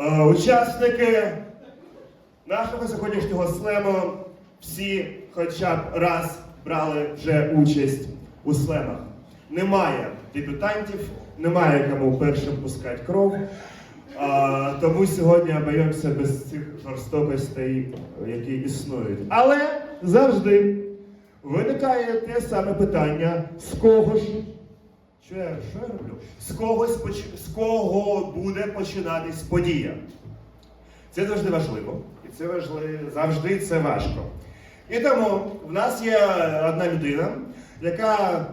Е, Учасники нашого сьогоднішнього слему всі хоча б раз брали вже участь у слемах. Немає дебютантів, немає кому першим пускати кров. А, тому сьогодні обойдемося без цих жорстокостей, які існують. Але завжди виникає те саме питання, з кого ж що я, що я роблю? З когось з кого буде починатись подія. Це завжди важливо. І це важливо, завжди це важко. І тому в нас є одна людина, яка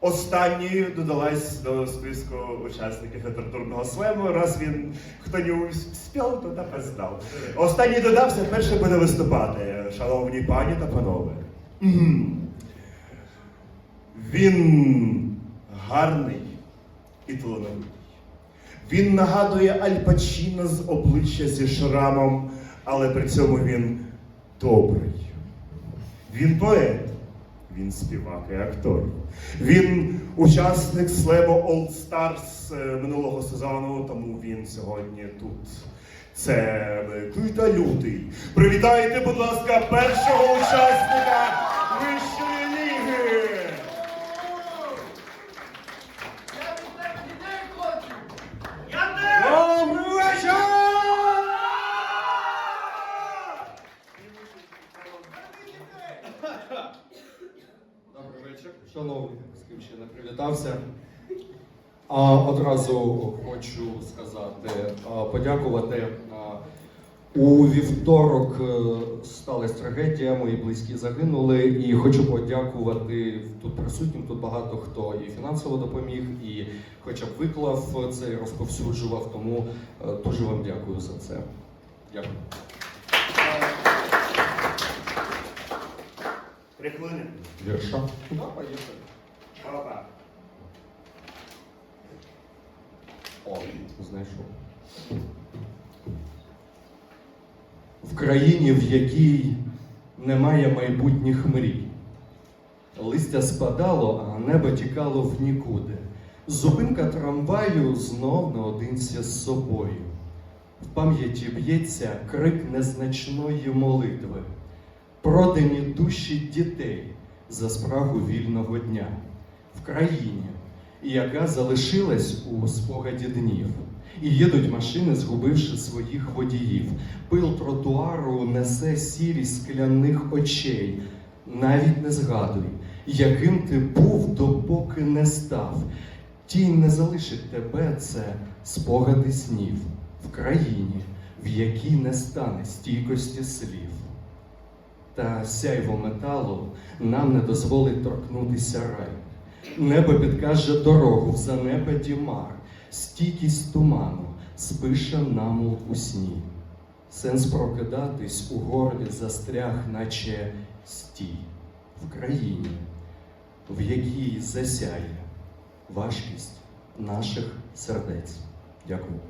останньою додалась до списку учасників літературного слему. Раз він хто не успів, то опоздав. Останній додався, перший буде виступати. Шановні пані та панове. Він гарний і талановитий. Він нагадує Аль Пачіно з обличчя зі шрамом, але при цьому він добрий. Він поет, він співак і актор. Він учасник слему All Stars е, минулого сезону, тому він сьогодні тут. Це Микита Лютий. Привітайте, будь ласка, першого учасника шановні, з ким ще не привітався. А, одразу хочу сказати, подякувати. У вівторок е, сталася трагедія, мої близькі загинули, і хочу подякувати тут присутнім. Тут багато хто і фінансово допоміг, і хоча б виклав це, і розповсюджував. Тому е, дуже вам дякую за це. Дякую. Три хвилини. Вірша. Да, поїхали. Опа. О, знайшов. В країні, в якій немає майбутніх мрій. Листя спадало, а небо тікало в нікуди. Зупинка трамваю знов наодинці з собою. В пам'яті б'ється крик незначної молитви, продані душі дітей за спрагу вільного дня в країні, яка залишилась у спогаді днів. І їдуть машини, згубивши своїх водіїв. Пил тротуару несе сірість скляних очей. Навіть не згадуй, яким ти був, допоки не став. Тінь не залишить тебе, це спогади снів в країні, в якій не стане стійкості слів. Та сяйво металу нам не дозволить торкнутися рай. Небо підкаже дорогу в занепаді мар, стійкість туману спише нам у сні. Сенс прокидатись у горлі застряг, наче стій в країні, в якій засяє важкість наших сердець. Дякую.